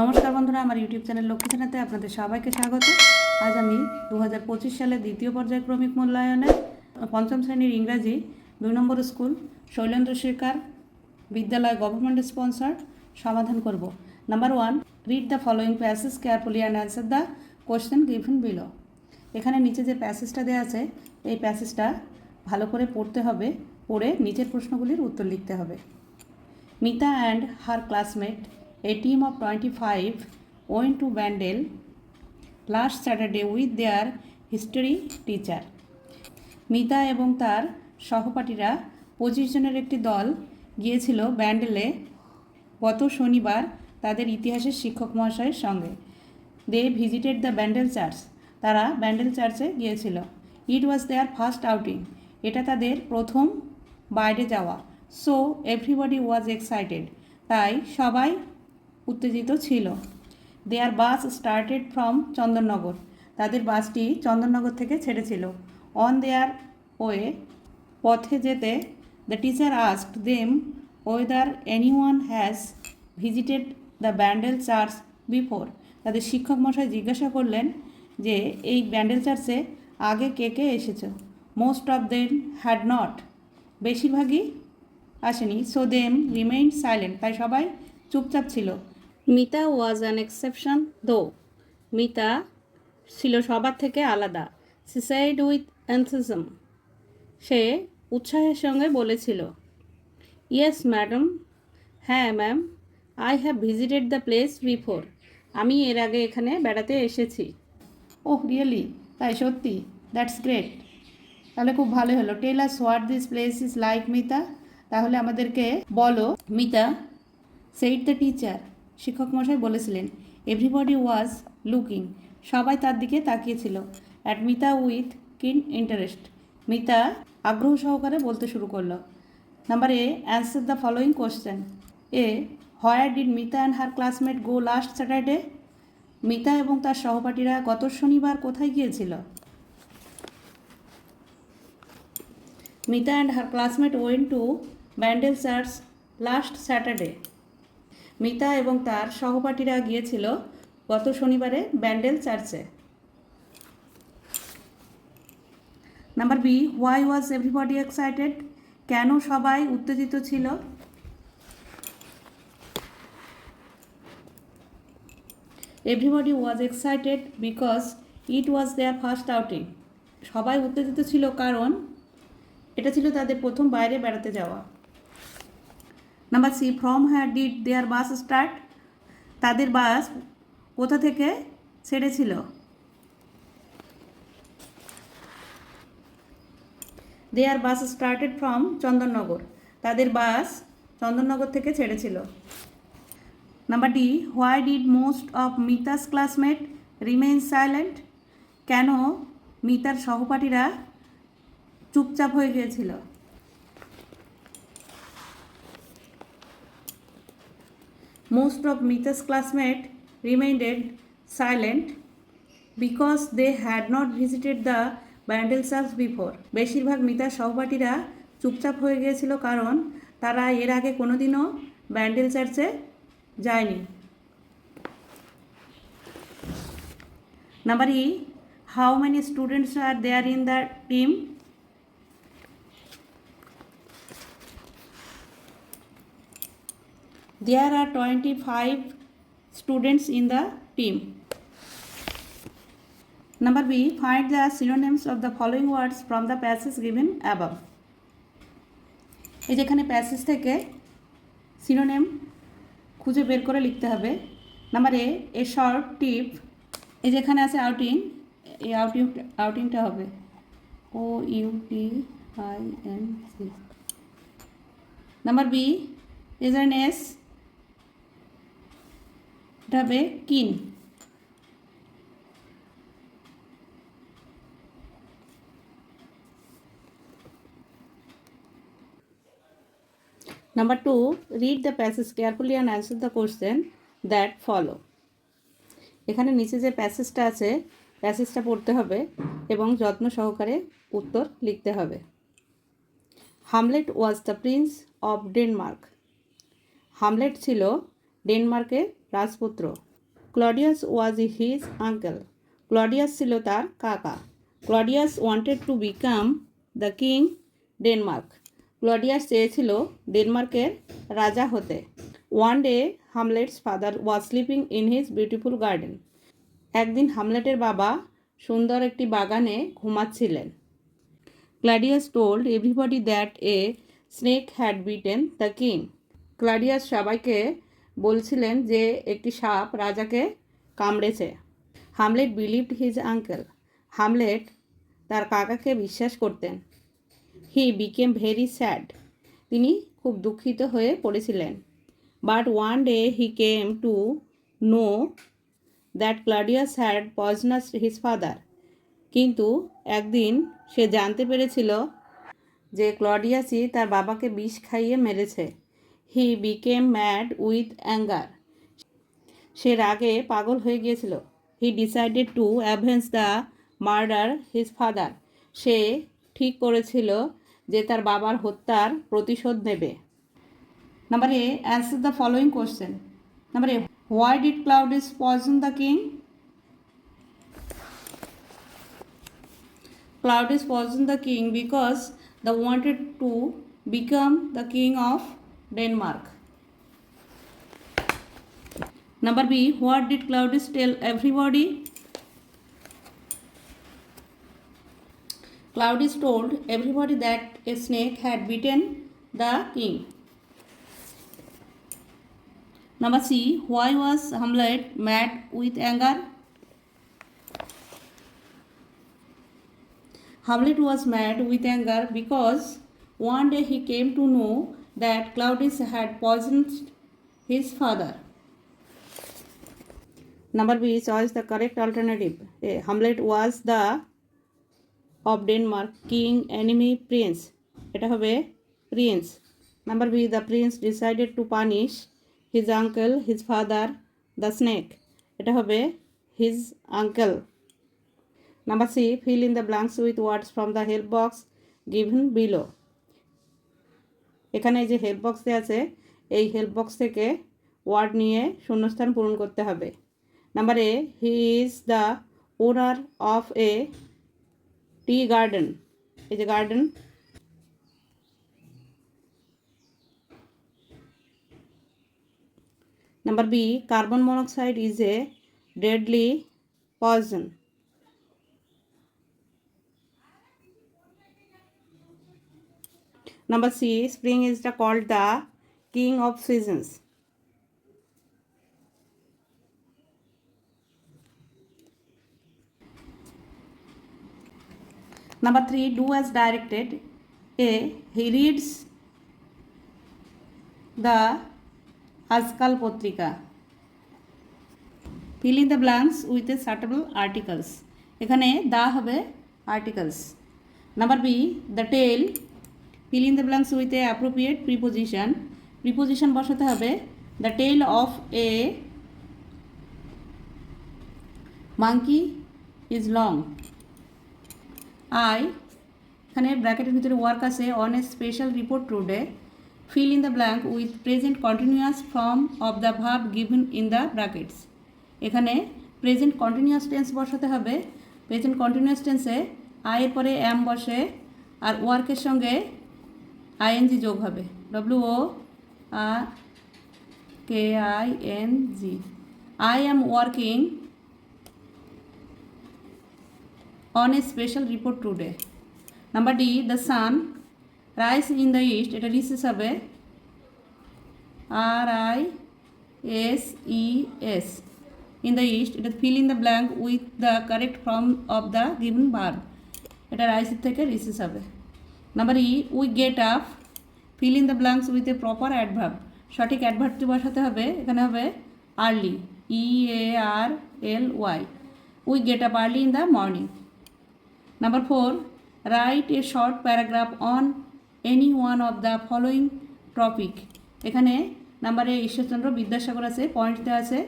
নমস্কার বন্ধুরা আমার ইউটিউব চ্যানেল জানাতে আপনাদের সবাইকে স্বাগত আজ আমি দু সালে দ্বিতীয় পর্যায়ক্রমিক মূল্যায়নে পঞ্চম শ্রেণীর ইংরাজি দুই নম্বর স্কুল শৈলেন্দ্র শেখার বিদ্যালয় গভর্নমেন্ট স্পন্সর সমাধান করব number one read the following passage carefully and answer the question given below এখানে নিচে যে প্যাসেজটা দেওয়া আছে এই প্যাসেজটা ভালো করে পড়তে হবে পড়ে নিচের প্রশ্নগুলির উত্তর লিখতে হবে Mita and her classmate a team of 25 went to Bandel last Saturday with their history teacher. Mita এবং তার সহপাঠীরা পঁচিশ জনের একটি দল গিয়েছিল ব্যান্ডেলে গত শনিবার তাদের ইতিহাসের শিক্ষক মহাশয়ের সঙ্গে they visited the Bandel church তারা ব্যান্ডেল চার্চে গিয়েছিল ইট ওয়াজ দেয়ার ফার্স্ট আউটিং এটা তাদের প্রথম বাইরে যাওয়া সো এভরিবডি ওয়াজ এক্সাইটেড তাই সবাই উত্তেজিত ছিল their bus started from Chandannagar তাদের বাসটি চন্দননগর থেকে ছেড়েছিল অন দেয়ার ওয়ে পথে যেতে the teacher asked them whether one has visited the Bandel church before তাদের শিক্ষক মশাই জিজ্ঞাসা করলেন যে এই ব্যান্ডেল চার্চে আগে কে কে এসেছ most of them had not বেশিরভাগই আসেনি সো দেম রিমেইন সাইলেন্ট তাই সবাই চুপচাপ ছিল মিতা ওয়াজ অ্যান এক্সেপশন দো মিতা ছিল সবার থেকে আলাদা সি সাইড উইথ অ্যান্থিজম সে উৎসাহের সঙ্গে বলেছিল ইয়েস ম্যাডাম হ্যাঁ ma'am I have visited the place before আমি এর আগে এখানে বেড়াতে এসেছি ওহ রিয়েলি তাই সত্যি দ্যাটস গ্রেট তাহলে খুব ভালো হলো tell us what this place is like Mita তাহলে আমাদেরকে বলো মিতা সেইট দ্য টিচার শিক্ষক মশাই বলেছিলেন এভরিবডি ওয়াজ লুকিং সবাই তার দিকে তাকিয়েছিল at Mita with keen interest Mita আগ্রহ সহকারে বলতে শুরু করলো number A answer the following question A where did Mita and her classmate go last Saturday Mita এবং তার সহপাঠীরা গত শনিবার কোথায় গিয়েছিল Mita and her classmate went to Bandel church last Saturday Mita এবং তার সহপাঠীরা গিয়েছিল গত শনিবারে ব্যান্ডেল চার্চে number B why was everybody excited কেন সবাই উত্তেজিত ছিল everybody was excited because it was their first outing সবাই উত্তেজিত ছিল কারণ এটা ছিল তাদের প্রথম বাইরে বেড়াতে যাওয়া number C from where did their bus start তাদের বাস কোথা থেকে ছেড়েছিল their bus started from Chandannagar তাদের বাস চন্দননগর থেকে ছেড়েছিল number D why did most of Mita's classmate remain silent কেন মিতার সহপাঠীরা চুপচাপ হয়ে গিয়েছিল Most of Mita's classmates remained silent because they had not visited the Bandel church before বেশিরভাগ মিতা সহপাঠীরা চুপচাপ হয়ে গিয়েছিল কারণ তারা এর আগে কোনো দিনও ব্যান্ডেল চার্চে যায়নি number E how many students are there in the team There are 25 students in the team. Number B. Find the synonyms of the following words from the passage given above. এই যেখানে প্যাসেজ থেকে synonym খুঁজে বের করে লিখতে হবে number A a short টিপ এই যেখানে আছে আউটিং এই আউটিং আউটিংটা হবে O U T I N G number B edge N S এটা হবে keen number two read the passage carefully and answer the question that follow এখানে নিচে যে প্যাসেজটা আছে প্যাসেজটা পড়তে হবে এবং যত্ন সহকারে উত্তর লিখতে হবে Hamlet was the prince of Denmark Hamlet ছিল ডেনমার্কের রাজপুত্র Claudius was his uncle Claudius ছিল তার কাকা Claudius wanted to become the king Denmark Claudius চেয়েছিল ডেনমার্কের রাজা হতে one day Hamlet's father was sleeping in his beautiful garden একদিন হামলেটের বাবা সুন্দর একটি বাগানে ঘুমাচ্ছিলেন Claudius told everybody that a snake had bitten the king Claudius সবাইকে বলছিলেন যে একটি সাপ রাজাকে কামড়েছে Hamlet believed his uncle Hamlet তার কাকাকে বিশ্বাস করতেন হি বিকেম ভেরি স্যাড তিনি খুব দুঃখিত হয়ে পড়েছিলেন but one day he came to know that Claudius had poisoned his father কিন্তু একদিন সে জানতে পেরেছিল যে ক্লডিয়াসই তার বাবাকে বিষ খাইয়ে মেরেছে he became mad with anger সে রাগে পাগল হয়ে গিয়েছিল he decided to avenge the murder his father সে ঠিক করেছিল যে তার বাবার হত্যার প্রতিশোধ নেবে number A answer the following question number A why did Claudius poison the king Claudius poison the king because the wanted to become the king of Denmark. Number B. What did Claudius tell everybody? Claudius told everybody that a snake had bitten the king. Number C. Why was Hamlet mad with anger? Hamlet was mad with anger because one day he came to know that Claudius had poisoned his father. Number B is the correct alternative. Hamlet was the of Denmark king enemy prince. It have a prince. Number B the prince decided to punish his uncle, his father, the snake. It have a his uncle. Number C fill in the blanks with words from the help box given below. এখানে এই যে help বক্সে আছে এই help box থেকে word নিয়ে শূন্যস্থান পূরণ করতে হবে number A he is the owner of a tea garden এই যে garden number B carbon monoxide is a deadly poison Number C, spring is the, called the king of seasons. Number 3, do as directed. A, he reads the Askal Potrika. Fill in the blanks with the suitable articles. এখানে the হবে articles number B the tail fill in the blanks with a appropriate preposition preposition বসাতে হবে the tail of a monkey is long I এখানে ব্র্যাকেটের ভিতরে work আছে on a special report today fill in the blank with present continuous form of the verb given in the brackets এখানে present continuous tense বসাতে হবে present continuous টেন্সে আয়ের পরে অ্যাম বসে আর ওয়ার্কের সঙ্গে আইএনজি যোগ হবে W O R K I N G I am working on a special report today number D the sun rise in the east এটা রিসেস হবে R I S E S in the east এটা fill in the blank with the correct form of the given verb এটা রাইসের থেকে rises হবে number E we get up fill in the blanks with a proper adverb সঠিক অ্যাডভার্বটি বসাতে হবে এখানে হবে early E A R L Y we get up early in the morning number four write a short paragraph on any one of the following topic এখানে নাম্বারে ঈশ্বরচন্দ্র বিদ্যাসাগর আছে পয়েন্টতে আছে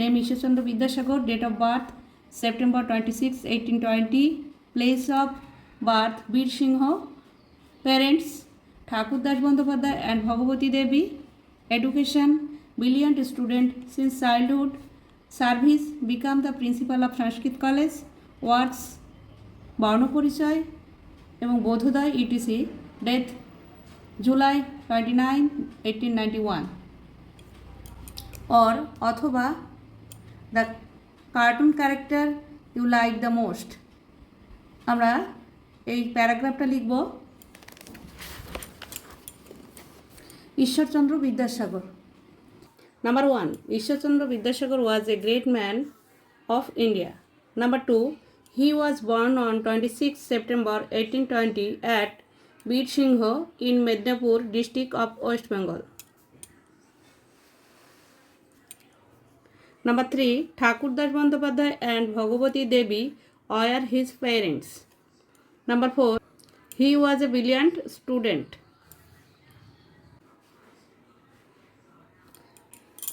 name Ishwarchandra Vidyasagar date of birth September twenty six eighteen twenty place of birth Birsingha parents Thakurdas Bandyopadhyay and Bhagabati Devi education student since childhood service become the principal of of college works works পরিচয় এবং Bodhodaya etc death July twenty nine eighteen ninety one or অথবা the cartoon character you like the most আমরা এই প্যারাগ্রাফটা লিখবো Ishwarchandra Vidyasagar. Number 1. Ishwarchandra Vidyasagar was a great man of India. Number 2. He was born on 26 September 1820 at Bidshingho in Mednapur district of West Bengal. Number 3. Thakurdas Bandyopadhyay and Bhagavati Devi were his parents. Number 4. He was a brilliant student.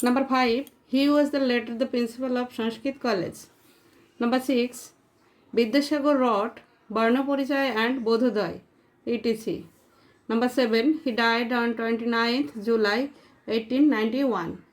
Number five, He was the later the principal of Sanskrit College. Number six, Vidyashagar wrote Barnaporichaya and Bodhodaya, etc. Number seven, He died on 29th July 1891.